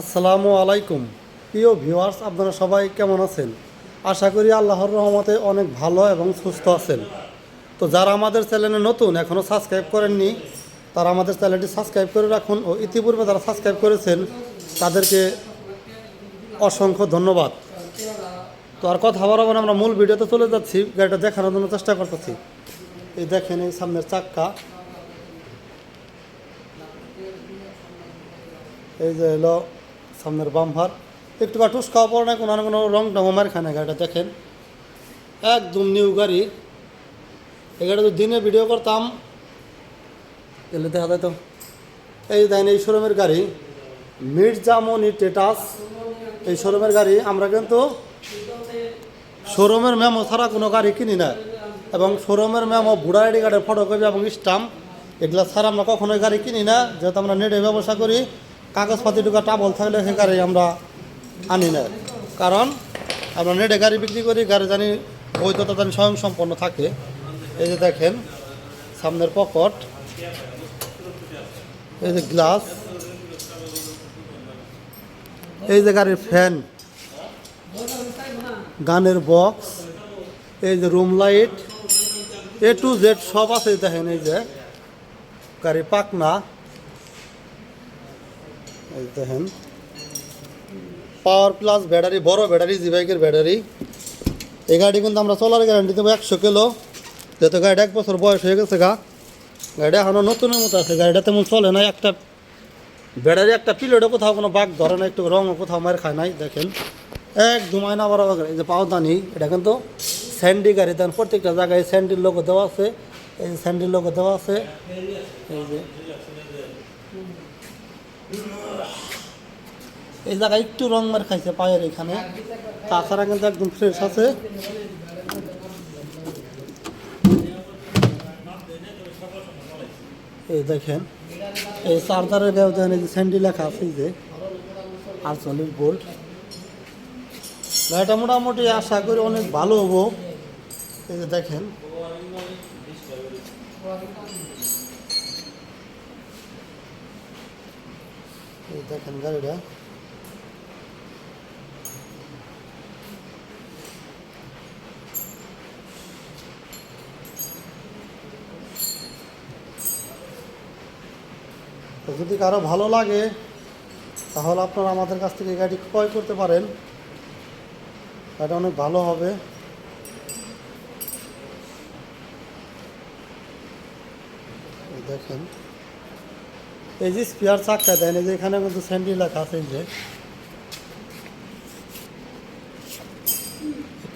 আসসালামু আলাইকুম। প্রিয় ভিউয়ার্স, আপনারা সবাই কেমন আছেন? আশা করি আল্লাহর রহমতে অনেক ভালো এবং সুস্থ আছেন। তো যারা আমাদের চ্যানেলে নতুন এখনও সাবস্ক্রাইব করেননি, তারা আমাদের চ্যানেলটি সাবস্ক্রাইব করে রাখুন ও ইতিপূর্বে যারা সাবস্ক্রাইব করেছেন, তাদেরকে অসংখ্য ধন্যবাদ। তো আর কথা বলাবো না, আমরা মূল ভিডিওতে চলে যাচ্ছি, গাড়িটা দেখানোর জন্য চেষ্টা করতেছি। এই দেখেন, এই সামনের চাক্কা। এই যে হলো সামনের বাম্পার একটু বা টুস খাওয়া পড়ে না কোনো কোনো রং টং মার খায় না গাড়িটা, দেখেন। একদম নিউ গাড়ি। এই গাড়ি যদি দিনে ভিডিও করতাম, তাহলে দেখা যায় তো এই দেখেন, এই শোরুমের গাড়ি মির্জামনি টেটাস এই শোরুমের গাড়ি, আমরা কিন্তু শোরুমের মেমো ছাড়া কোনো গাড়ি কিনি না। এবং শোরুমের মেমো বুড়া আইডি কার্ডের ফটোকপি এবং স্টাম্প এগুলো ছাড়া আমরা কখনোই গাড়ি কিনি না। যেহেতু আমরা নেটে ব্যবসা করি কাগজপাতি টুকা টাবল থাকলে সে গাড়ি আমরা আনি না। কারণ আমরা নেটে গাড়ি বিক্রি করি, গাড়ি জানি বৈধতা জানি স্বয়ং সম্পন্ন থাকে। এই যে দেখেন, সামনের পকেট, এই যে গ্লাস, এই যে গাড়ির ফ্যান, গানের বক্স, এই যে room light, A to Z সব আছে দেখেন এই যে। গাড়ি পাকনা দেখেন। পাওয়ার প্লাস ব্যাটারি বড় ব্যাটারি জি বাইকের ব্যাটারি এই গাড়ি কিন্তু আমরা চলার গ্যারান্টি দেবো একশো কিলো। যেহেতু গাড়িটা এক বছর বয়স হয়ে গেছে গা। গাড়িটা এখনও নতুনের মতো আছে। গাড়িটা তেমন চলে না একটা ব্যাটারি একটা পিরিয়ডে কোথাও কোনো বাঘ ধরে না একটু রঙও কোথাও মার খায় নাই, দেখেন। এক একদম আয়না বরাবর এই যে পাওদানি এটা কিন্তু স্যান্ডি গাড়ি। দেন প্রত্যেকটা জায়গায় স্যান্ডির লোগো দেওয়া আছে। এই স্যান্ডির লোগো দেওয়া আছে। এই যে এই জায়গায় একটু রং মার খাইছে পায়ের এখানে। তাছাড়া কিন্তু একদম ফ্রেশ আছে। এই দেখেন, এই চার্জারের গায়ে দেখেন এই যে স্যান্ডি লেখা আছে যে আটচল্লিশ ভোল্ট গাড়িটা মোটামুটি আশা করি অনেক ভালো হব। এই যে দেখেন। দেখেন গাড়িটা। যদি কারও ভালো লাগে, তাহলে আপনারা আমাদের কাছ থেকে গাড়ি ক্রয় করতে পারেন। এটা অনেক ভালো হবে। দেখেন। এই যে স্পিয়ার চাক্কা এই যে এখানে কিন্তু স্যান্ডি লেখা আছে যে।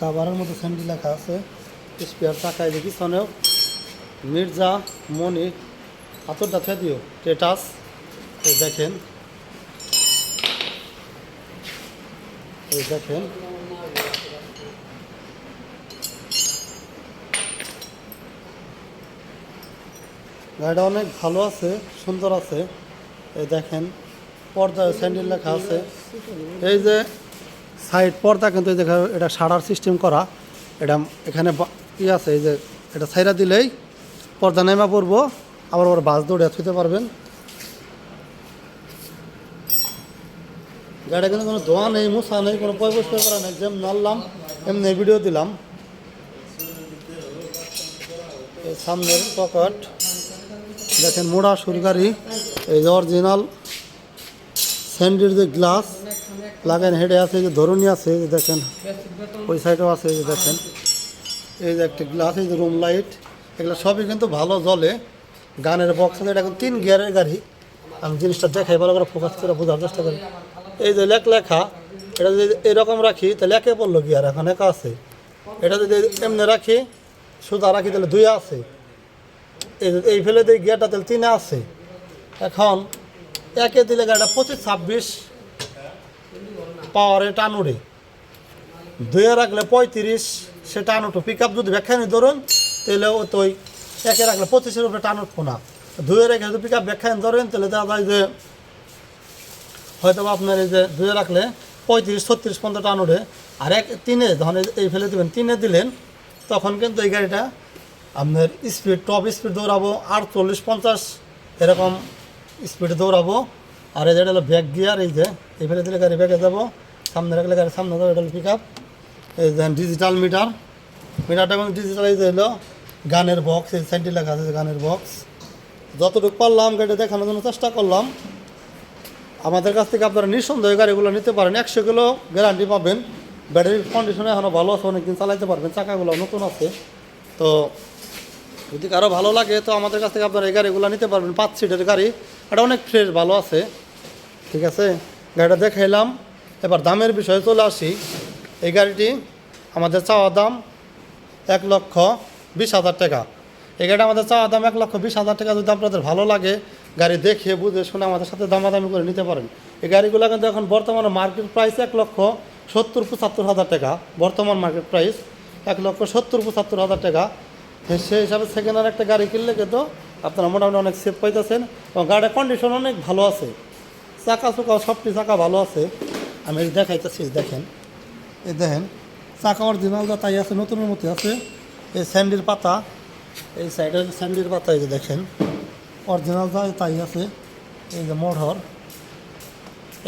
কাভারের মতো স্যান্ডি লেখা আছে, স্পিয়ার চাক্কা এই যে পিছনেও মির্জা মনি হাতরটা দিও, টেটাস দেখেন। এই দেখেন। গাড়িটা অনেক ভালো আছে, সুন্দর আছে। এই দেখেন, পর্দা, স্যান্ডেল লেখা আছে। এই যে সাইড পর্দা কিন্তু এই দেখেন এটা সাড়ার সিস্টেম করা। এটা এখানে ই আছে, এই যে এটা সাইরা দিলেই পর্দা নেমা পড়ব, আবার আবার বাস দৌড়ে থুতে পারবেন। গাড়িটা কিন্তু কোনো ধোয়া নেই, মুছা নেই, কোনো পয় করা নেই, যেমন নাড়লাম এমনি ভিডিও দিলাম। সামনের পকেট। দেখেন মোড়া সুরগারি, এই যে অরিজিনাল স্যান্ডির যে গ্লাস লাগান হেডে আছে যে ধরুনি আছে যে দেখেন, ওই সাইডেও আছে যে দেখেন। এই যে একটা গ্লাস এই যে রুম লাইট এগুলো সবই কিন্তু ভালো জ্বলে। গানের বক্স আছে, এটা এখন তিন গিয়ারের গাড়ি। আমি জিনিসটা দেখাই, ভালো করে ফোকাস করে বোঝার চেষ্টা করি। এই যে লেখ লেখা, এটা যদি এরকম রাখি, তাহলে একে পড়ল গিয়ার, এখন একা আছে। এটা যদি এমনি রাখি সুদা রাখি, তাহলে দুই আছে। এই ফেলে দিয়ে গিয়ারটা তেল তিনে আছে। এখন একে দিলে গাড়িটা পঁচিশ, ছাব্বিশ পাওয়ারে টান উঠে দুয়ে রাখলে পঁয়ত্রিশ, সে টান পিক আপ যদি ব্যাখ্যা নিয়ে ধরুন, তাহলে ও তো একে রাখলে পঁচিশের উপরে টান উঠবো দুয়ে রেখে যদি পিক আপ ব্যাখ্যা নিয়ে ধরেন, তাহলে দেখা যায় যে হয়তো আপনার এই যে দুয়ে রাখলে পঁয়ত্রিশ, ছত্রিশ পর্যন্ত টান আর এক তিনে এই- এই ফেলে দেবেন, তিনে দিলেন, তখন কিন্তু এই গাড়িটা আপনার স্পিড টপ স্পিড দৌড়াবো, আটচল্লিশ, পঞ্চাশ, এরকম স্পিডে দৌড়াবো। আর এটা হলো ব্যাক গিয়ার এই যে এই ফেলে দিলে গাড়ি ব্যাগে যাব, সামনে রাখলে গাড়ি সামনে যাব, এটা পিক আপ এই যে ডিজিটাল মিটার মিটারটা কিন্তু ডিজিটাল এই যে হলো গানের বক্স এই সাইডে লেখা আছে গানের বক্স যতটুকু পারলাম গাড়ি দেখানোর জন্য চেষ্টা করলাম। আমাদের কাছ থেকে আপনারা নিঃসন্দেহে গাড়িগুলো নিতে পারেন। একশো কিলো গ্যারান্টি পাবেন। ব্যাটারির কন্ডিশনে এখনও ভালো আছে, অনেকদিন চালাইতে পারবেন। চাকাগুলো নতুন আছে। তো যদি কারও ভালো লাগে, তো আমাদের কাছ থেকে আপনারা এই গাড়িগুলো নিতে পারবেন, পাঁচ সিটের গাড়ি। এটা অনেক ফ্রেশ ভালো আছে। ঠিক আছে? গাড়িটা দেখাইলাম। এবার দামের বিষয়ে চলে আসি। এই গাড়িটি আমাদের চাওয়া দাম এক লক্ষ বিশ হাজার টাকা। এই গাড়িটা আমাদের চাওয়া দাম এক লক্ষ বিশ হাজার টাকা। যদি আপনাদের ভালো লাগে, গাড়ি দেখে, বুঝে, শুনে আমাদের সাথে দামাদামি করে নিতে পারেন। এই গাড়িগুলো কিন্তু এখন বর্তমানে মার্কেট প্রাইস এক লক্ষ সত্তর পঁচাত্তর হাজার টাকা। বর্তমান মার্কেট প্রাইস এক লক্ষ সত্তর, পঁচাত্তর হাজার টাকা। সেই হিসাবে সেকেন্ড হ্যান্ড একটা গাড়ি কিনলে কিন্তু আপনারা মোটামুটি অনেক সেফ পাইতেছেন এবং গাড়ির কন্ডিশন অনেক ভালো আছে। চাকা চুকা সবটি চাকা ভালো আছে। আমি দেখাইতেছি দেখেন। এই দেখেন, চাকা অরিজিনাল যা তাই আছে, নতুনের মতো আছে। এই স্যান্ডির পাতা, এই সাইডে স্যান্ডির পাতা, এই যে দেখেন অরিজিনাল যা তাই আছে, এই যে মোটর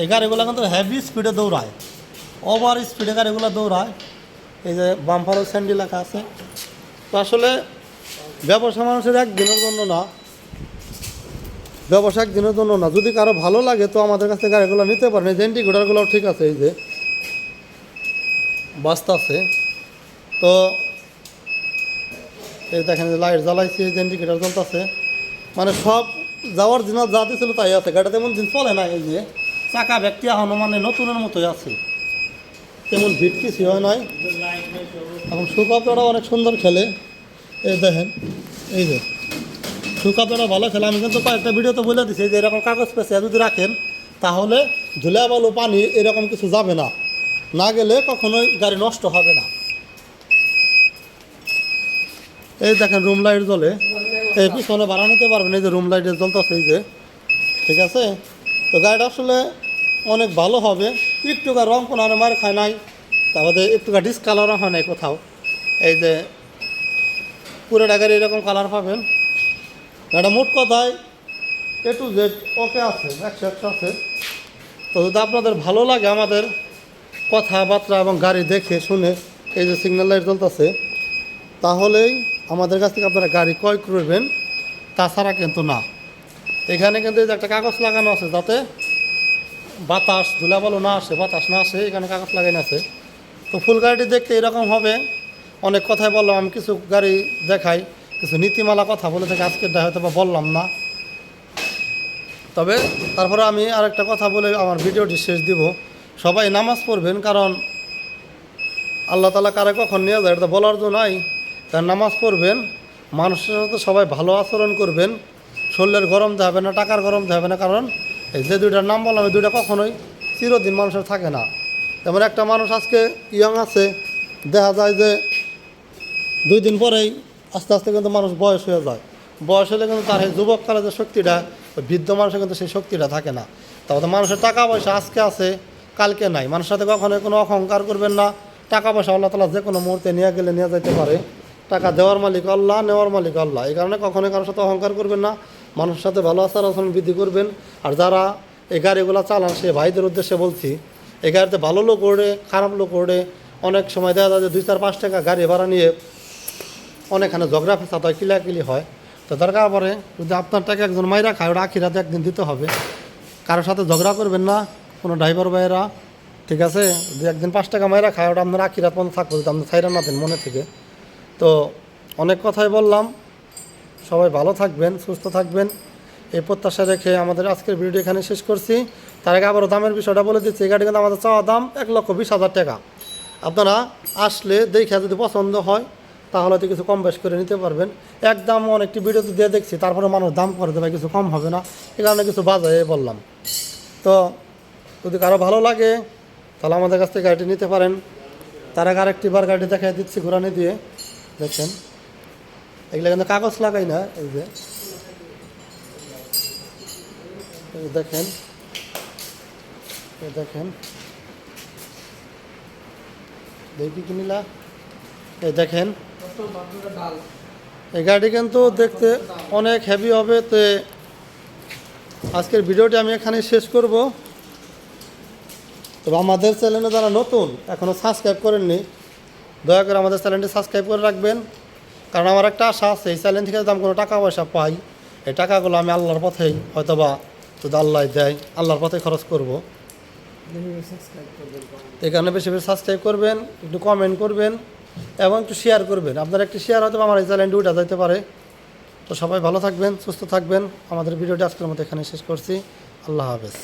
এই গাড়িগুলো কিন্তু হেভি স্পিডে দৌড়ায়। ওভার স্পিডে গাড়িগুলো দৌড়ায়। এই যে বাম্পারও স্যান্ডি লেখা আছে। তো আসলে ব্যবসা মানুষের একদিনের জন্য না। ব্যবসা একদিনের জন্য না। যদি কারও ভালো লাগে তো আমাদের কাছ গাড়িগুলো নিতে পারেন। যে ইন্ডিকেটারগুলোও ঠিক আছে, এই যে বাস্তা আছে। তো এই দেখেন যে লাইট জ্বালাইছে যে ইন্ডিকেটার জ্বলতেছে। মানে সব যাওয়ার দিন যা দিয়েছিল তাই আছে। গাড়িটা তেমন দিন চলে না এই যে। চাকা ব্যক্তি এখনও মানে নতুনের মতোই আছে। তেমন ভিট কিছু হয় নয় এবং সুকাপড়া অনেক সুন্দর খেলে। এই দেখেন, এই যে সুকাপড়া ভালো খেলে। আমি কিন্তু কয়েকটা ভিডিওতে বলে দিচ্ছি যে এরকম কাগজ পেঁচে যদি রাখেন, তাহলে ধুলা, বালু, পানি এরকম কিছু যাবে না। না গেলে কখনোই গাড়ি নষ্ট হবে না। এই দেখেন রুম লাইট জ্বলে। এই পিছনে ভাড়া নিতে পারবেন, এই যে রুম লাইটে জ্বলতেছে, এই যে। ঠিক আছে? তো গাড়িটা আসলে অনেক ভালো হবে। একটু রং কোনো মার খায় নাই তারপরে একটু ডিসকালারও হয় নাই কোথাও। এই যে পুরোটা গাড়ি এরকম কালার পাবেন। গাড়িটা মোট কথায় এ টু জেড ওকে আছে, একশো একশো আছে। তো যদি আপনাদের ভালো লাগে আমাদের কথাবার্তা এবং গাড়ি দেখে শুনে এই যে সিগন্যাল লাইট জ্বলতেছে, তাহলেই আমাদের কাছ থেকে আপনারা গাড়ি ক্রয় করবেন, তাছাড়া কিন্তু না। এখানে কিন্তু একটা কাগজ লাগানো আছে, যাতে বাতাস, ধুলাবালু না আসে, বাতাস না আসে এখানে কাগজ লাগানো আছে। তো ফুল গাড়িটি দেখতে এরকম হবে। অনেক কথাই বললাম, আমি কিছু গাড়ি দেখাই, কিছু নীতিমালা কথা বলে থেকে আজকে হয়তো বা বললাম না। তবে তারপরে আমি আরেকটা কথা বলে আমার ভিডিওটি শেষ দিব। সবাই নামাজ পড়বেন, কারণ আল্লাহ তালা কারে কখন নিয়ে যায়, এটা তো বলার জন্য নাই। তার নামাজ পড়বেন, মানুষের সাথে সবাই ভালো আচরণ করবেন, শরীরের গরম দেবে না, টাকার গরম দেবে না, কারণ যে দুইটার নাম বললাম, এই দুইটা কখনোই চিরদিন মানুষের থাকে না। যেমন একটা মানুষ আজকে ইয়ং আছে, দেখা যায় যে দুই দিন পরেই আস্তে আস্তে কিন্তু মানুষ বয়স হয়ে যায়। বয়স হলে কিন্তু তার যুবককালে যে শক্তিটা বৃদ্ধ মানুষের কিন্তু সেই শক্তিটা থাকে না। তারপরে মানুষের টাকা পয়সা আজকে আছে, কালকে নাই। মানুষের সাথে কখনোই কোনো অহংকার করবেন না। টাকা পয়সা আল্লাহ তালা যে কোনো মুহূর্তে নিয়ে গেলে নিয়ে যেতে পারে। টাকা দেওয়ার মালিক আল্লাহ, নেওয়ার মালিক আল্লাহ। এই কারণে কখনোই কারোর সাথে অহংকার করবেন না। মানুষের সাথে ভালো আচার আচরণ বৃদ্ধি করবেন। আর যারা এই গাড়িগুলো চালান, সে ভাইদের উদ্দেশ্যে বলছি, এই গাড়িতে ভালো লোক ওড়ে, খারাপ লোক ওড়ে। অনেক সময় দেখা যায় যে দুই, চার, পাঁচ টাকা গাড়ি ভাড়া নিয়ে অনেকখানে ঝগড়া ফেসাদ হয়, কিলাকিলি হয়। তো দরকার পড়ে যদি আপনার টাকা একজন মাইরা খায়, ওটা আখিরাতে একদিন দিতে হবে। কারোর সাথে ঝগড়া করবেন না, কোনো ড্রাইভার ভাইয়েরা, ঠিক আছে? যদি একদিন পাঁচ টাকা মাইরা খায়, ওটা আপনার আখিরাত মতো থাকবে, যদি আপনি ছাইরা না দেন মনে থেকে। তো অনেক কথাই বললাম। সবাই ভালো থাকবেন, সুস্থ থাকবেন। এই প্রত্যাশা রেখে আমাদের আজকের ভিডিও এখানে শেষ করছি। তার আগে আবারও দামের বিষয়টা বলে দিচ্ছি। এই গাড়ি কিন্তু আমাদের চাওয়া দাম এক লক্ষ বিশ হাজার টাকা। আপনারা আসলে দেখে যদি পছন্দ হয়, তাহলে তো কিছু কম বেশ করে নিতে পারবেন। একদম অনেকটি ভিডিওতে দিয়ে দেখছি, তারপরে মানুষ দাম করে দেবে, কিছু কম হবে না। এই কারণে কিছু বাজারে বললাম। তো যদি কারও ভালো লাগে, তাহলে আমাদের কাছ থেকে গাড়িটি নিতে পারেন। তার আগে আরেকটি বার গাড়ি দেখাই দিচ্ছি, ঘোরানি দিয়ে। দেখছেন এগুলো কিন্তু কাগজ লাগাই না, এই যে। দেখেন দেখেন। দেখি কিনিলা এই দেখেন। এই গাড়ি কিন্তু দেখতে অনেক হেভি হবে, তো আজকের ভিডিওটি আমি এখানে শেষ করব। তবে আমাদের চ্যানেলে যারা নতুন এখনও সাবস্ক্রাইব করেননি, দয়া করে আমাদের চ্যানেলটি সাবস্ক্রাইব করে রাখবেন। কারণ আমার একটা আশা আছে, এই চ্যানেল থেকে যদি আমি কোনো টাকা পয়সা পাই, এই টাকাগুলো আমি আল্লাহর পথেই হয়তোবা যদি আল্লাহ দেয়, আল্লাহর পথে খরচ করব। এই কারণে বেশি বেশি সাবস্ক্রাইব করবেন, একটু কমেন্ট করবেন এবং একটু শেয়ার করবেন। আপনার একটি শেয়ার হয়তো আমার এই চ্যানেলটি উঠে যেতে পারে। তো সবাই ভালো থাকবেন, সুস্থ থাকবেন। আমাদের ভিডিওটি আজকের মতো এখানে শেষ করছি। আল্লাহ হাফেজ।